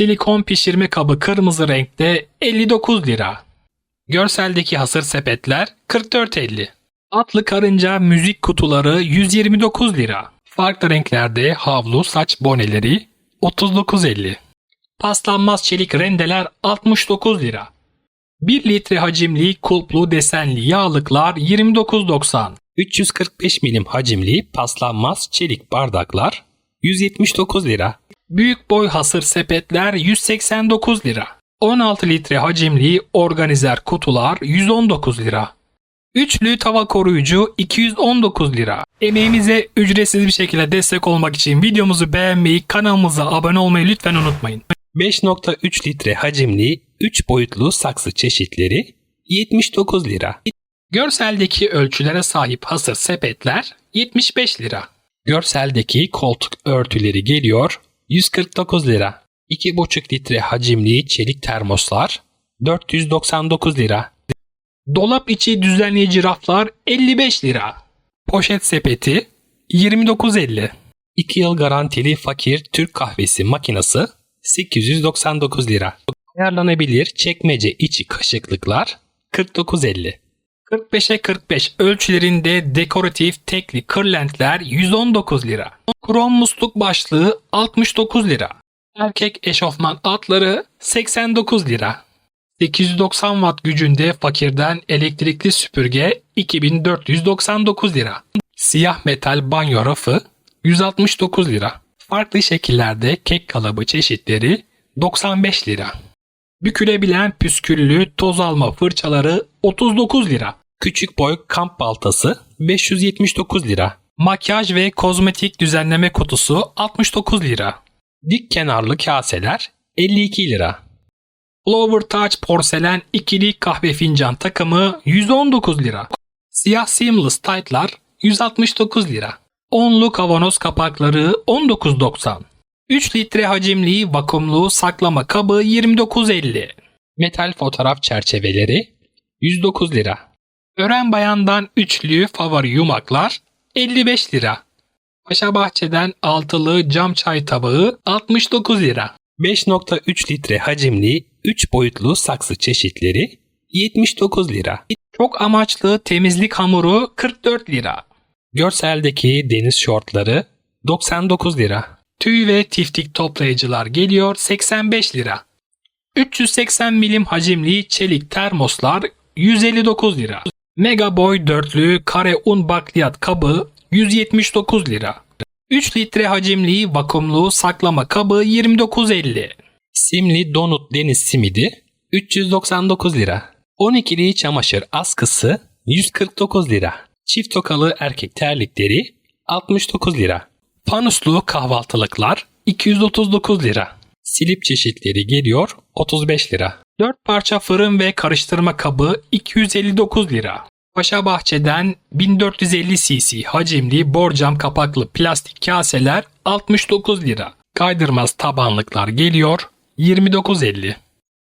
Silikon pişirme kabı kırmızı renkte 59 lira. Görseldeki hasır sepetler 44.50. Atlı karınca müzik kutuları 129 lira. Farklı renklerde havlu saç boneleri 39.50. Paslanmaz çelik rendeler 69 lira. 1 litre hacimli kulplu desenli yağlıklar 29.90. 345 milim hacimli paslanmaz çelik bardaklar 179 lira. Büyük boy hasır sepetler 189 lira. 16 litre hacimli organizer kutular 119 lira. Üçlü tava koruyucu 219 lira. Emeğimize ücretsiz bir şekilde destek olmak için videomuzu beğenmeyi, kanalımıza abone olmayı lütfen unutmayın. 5.3 litre hacimli 3 boyutlu saksı çeşitleri 79 lira. Görseldeki ölçülere sahip hasır sepetler 75 lira. Görseldeki koltuk örtüleri geliyor 149 lira. 2,5 litre hacimli çelik termoslar 499 lira. Dolap içi düzenleyici raflar 55 lira. Poşet sepeti 29.50. 2 yıl garantili fakir Türk kahvesi makinesi 899 lira. Ayarlanabilir çekmece içi kaşıklıklar 49.50. 45'e 45 ölçülerinde dekoratif tekli kırlentler 119 lira. Krom musluk başlığı 69 lira. Erkek eşofman atları 89 lira. 890 watt gücünde fakirden elektrikli süpürge 2499 lira. Siyah metal banyo rafı 169 lira. Farklı şekillerde kek kalıbı çeşitleri 95 lira. Bükülebilen püsküllü toz alma fırçaları 39 lira. Küçük boy kamp baltası 579 lira. Makyaj ve kozmetik düzenleme kutusu 69 lira. Dik kenarlı kaseler 52 lira. Flower Touch porselen ikili kahve fincan takımı 119 lira. Siyah seamless tight'lar 169 lira. Onlu kavanoz kapakları 19.90. 3 litre hacimli vakumlu saklama kabı 29.50. Metal fotoğraf çerçeveleri 109 lira. Ören bayandan üçlü favori yumaklar 55 lira. Paşa Bahçe'den altılı cam çay tabağı 69 lira. 5.3 litre hacimli 3 boyutlu saksı çeşitleri 79 lira. Çok amaçlı temizlik hamuru 44 lira. Görseldeki deniz şortları 99 lira. Tüy ve tiftik toplayıcılar geliyor 85 lira. 380 milim hacimli çelik termoslar 159 lira. Mega boy dörtlü kare un bakliyat kabı 179 lira. 3 litre hacimli vakumlu saklama kabı 29.50. Simli donut deniz simidi 399 lira. 12'li çamaşır askısı 149 lira. Çift tokalı erkek terlikleri 69 lira. Panuslu kahvaltılıklar 239 lira. Silip çeşitleri geliyor 35 lira. 4 parça fırın ve karıştırma kabı 259 lira. Paşa Bahçe'den 1450 cc hacimli borcam kapaklı plastik kaseler 69 lira. Kaydırmaz tabanlıklar geliyor 29.50.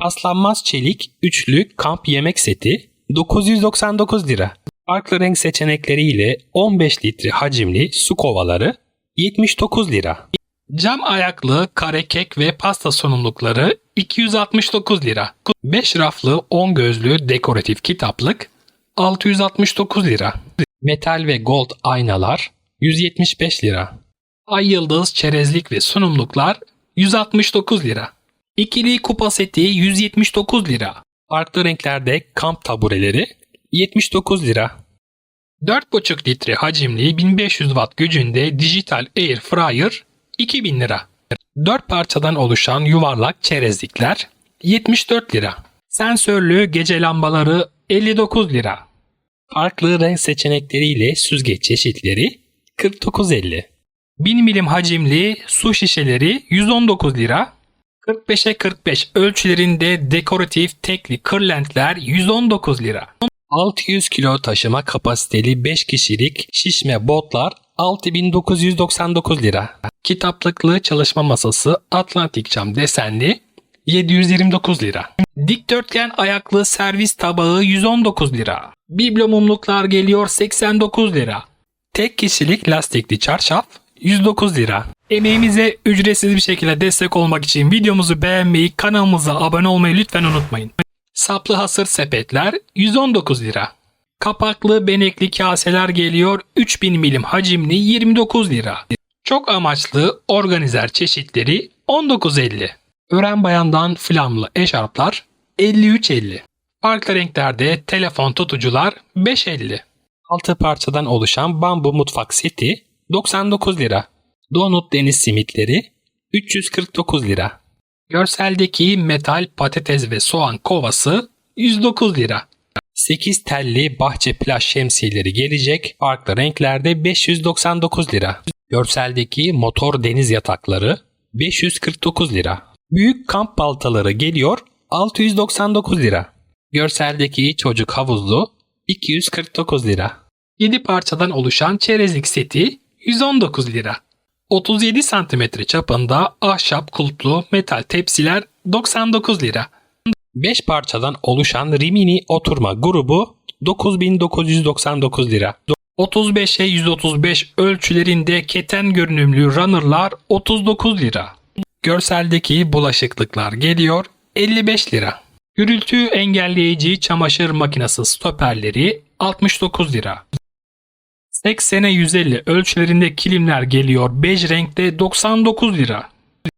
Paslanmaz çelik üçlü kamp yemek seti 999 lira. Farklı renk seçenekleriyle 15 litre hacimli su kovaları 79 lira. Cam ayaklı kare kek ve pasta sunumlukları 269 lira. 5 raflı 10 gözlü dekoratif kitaplık 669 lira. Metal ve gold aynalar 175 lira. Ay yıldız çerezlik ve sunumluklar 169 lira. İkili kupa seti 179 lira. Farklı renklerde kamp tabureleri 79 lira. 4,5 litre hacimli 1500 watt gücünde dijital air fryer 2000 lira. 4 parçadan oluşan yuvarlak çerezlikler 74 lira. Sensörlü gece lambaları 59 lira. Farklı renk seçenekleriyle süzgeç çeşitleri 49.50. 1000 milim hacimli su şişeleri 119 lira. 45'e 45 ölçülerinde dekoratif tekli kırlentler 119 lira. 600 kilo taşıma kapasiteli 5 kişilik şişme botlar 6999 lira. Kitaplıklı çalışma masası Atlantik cam desenli 729 lira. Dikdörtgen ayaklı servis tabağı 119 lira. Biblo mumluklar geliyor 89 lira. Tek kişilik lastikli çarşaf 109 lira. Emeğimize ücretsiz bir şekilde destek olmak için videomuzu beğenmeyi, kanalımıza abone olmayı lütfen unutmayın. Saplı hasır sepetler 119 lira. Kapaklı benekli kaseler geliyor 3000 milim hacimli 29 lira. Çok amaçlı organizer çeşitleri 19.50. Ören bayandan flamlı eşarplar 53.50. Farklı renklerde telefon tutucular 5.50. 6 parçadan oluşan bambu mutfak seti 99 lira. Donut deniz simitleri 349 lira. Görseldeki metal patates ve soğan kovası 109 lira. 8 telli bahçe plaj şemsiyeleri gelecek farklı renklerde 599 lira. Görseldeki motor deniz yatakları 549 lira. Büyük kamp baltaları geliyor 699 lira. Görseldeki çocuk havuzlu 249 lira. 7 parçadan oluşan çerezlik seti 119 lira. 37 cm çapında ahşap kulplu metal tepsiler 99 lira. 5 parçadan oluşan Rimini oturma grubu 9999 lira. 35'e 135 ölçülerinde keten görünümlü runner'lar 39 lira. Görseldeki bulaşıklıklar geliyor 55 lira. Gürültü engelleyici çamaşır makinesi stoperleri 69 lira. 80'e 150 ölçülerinde kilimler geliyor bej renkte 99 lira.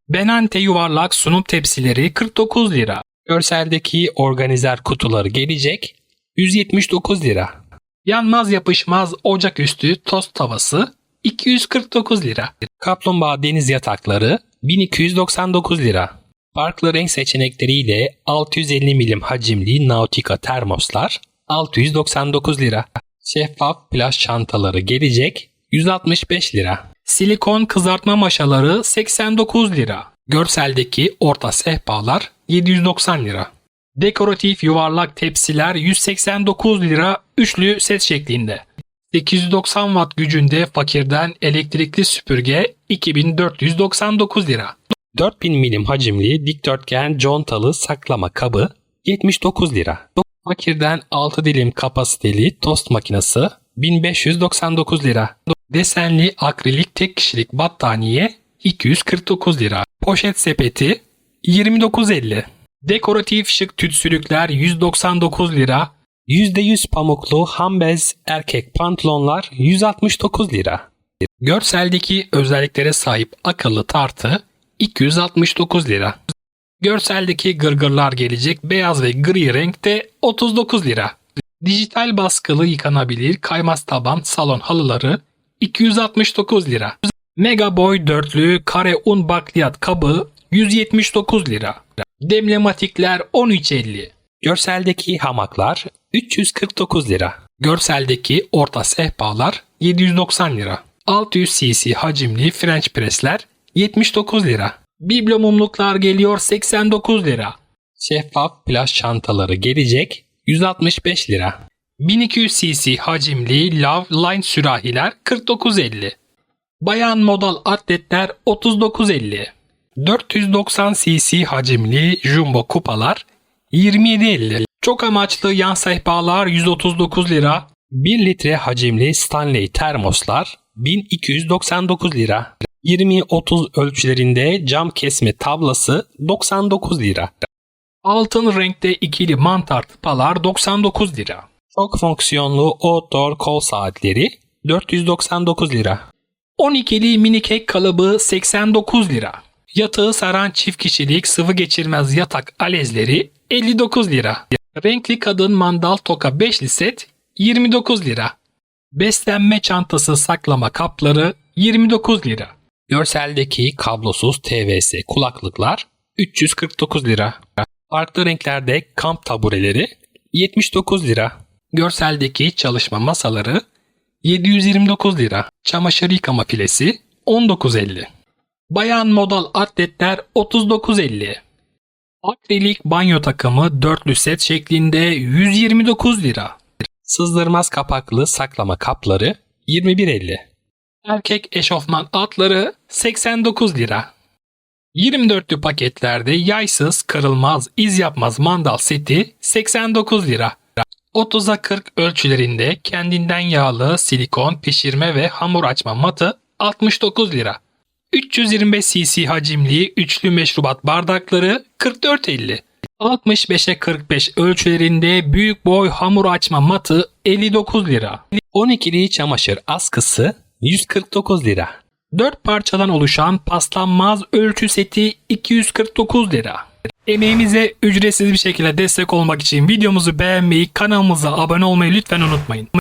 Benante yuvarlak sunum tepsileri 49 lira. Görseldeki organizer kutuları gelecek 179 lira. Yanmaz yapışmaz ocaküstü tost tavası 249 lira. Kaplumbağa deniz yatakları 1299 lira. Farklı renk seçenekleriyle 650 milim hacimli Nautica termoslar 699 lira. Şeffaf plaj çantaları gelecek 165 lira. Silikon kızartma maşaları 89 lira. Görseldeki orta sehpalar 790 lira. Dekoratif yuvarlak tepsiler 189 lira üçlü set şeklinde. 890 watt gücünde fakirden elektrikli süpürge 2499 lira. 4000 milim hacimli dikdörtgen contalı saklama kabı 79 lira. Fakirden 6 dilim kapasiteli tost makinesi 1599 lira. Desenli akrilik tek kişilik battaniye 249 lira. Poşet sepeti 29.50. Dekoratif şık tütsülükler 199 lira. %100 pamuklu hambez erkek pantolonlar 169 lira. Görseldeki özelliklere sahip akıllı tartı 269 lira. Görseldeki gırgırlar gelecek beyaz ve gri renkte 39 lira. Dijital baskılı yıkanabilir kaymaz taban salon halıları 269 lira. Mega Boy dörtlü kare un bakliyat kabı 179 lira. Demlematikler 13.50. Görseldeki hamaklar 349 lira. Görseldeki orta sehpalar 790 lira. 600 cc hacimli French pressler 79 lira. Biblo mumluklar geliyor 89 lira. Şeffaf plaj çantaları gelecek 165 lira. 1200 cc hacimli Love Line sürahiler 49.50. Bayan modal atletler 39.50. 490 cc hacimli jumbo kupalar 27.50. Çok amaçlı yan sehpalar 139 lira. 1 litre hacimli Stanley termoslar 1299 lira. 20-30 ölçülerinde cam kesme tablası 99 lira. Altın renkte ikili mantar tıpalar 99 lira. Çok fonksiyonlu outdoor kol saatleri 499 lira. 12'li mini kek kalıbı 89 lira. Yatağı saran çift kişilik sıvı geçirmez yatak alezleri 59 lira. Renkli kadın mandal toka 5'li set 29 lira. Beslenme çantası saklama kapları 29 lira. Görseldeki kablosuz TVS kulaklıklar 349 lira. Farklı renklerde kamp tabureleri 79 lira. Görseldeki çalışma masaları 729 lira. Çamaşır yıkama filesi 19.50. Bayan modal atletler 39.50. Akrilik banyo takımı dörtlü set şeklinde 129 lira. Sızdırmaz kapaklı saklama kapları 21.50. Erkek eşofman altları 89 lira. 24'lü paketlerde yaysız, kırılmaz, iz yapmaz mandal seti 89 lira. 30'a 40 ölçülerinde kendinden yağlı silikon pişirme ve hamur açma matı 69 lira. 325 cc hacimli üçlü meşrubat bardakları 44.50. 65'e 45 ölçülerinde büyük boy hamur açma matı 59 lira. 12'li çamaşır askısı 149 lira. 4 parçadan oluşan paslanmaz ölçü seti 249 lira. Emeğimize ücretsiz bir şekilde destek olmak için videomuzu beğenmeyi, kanalımıza abone olmayı lütfen unutmayın.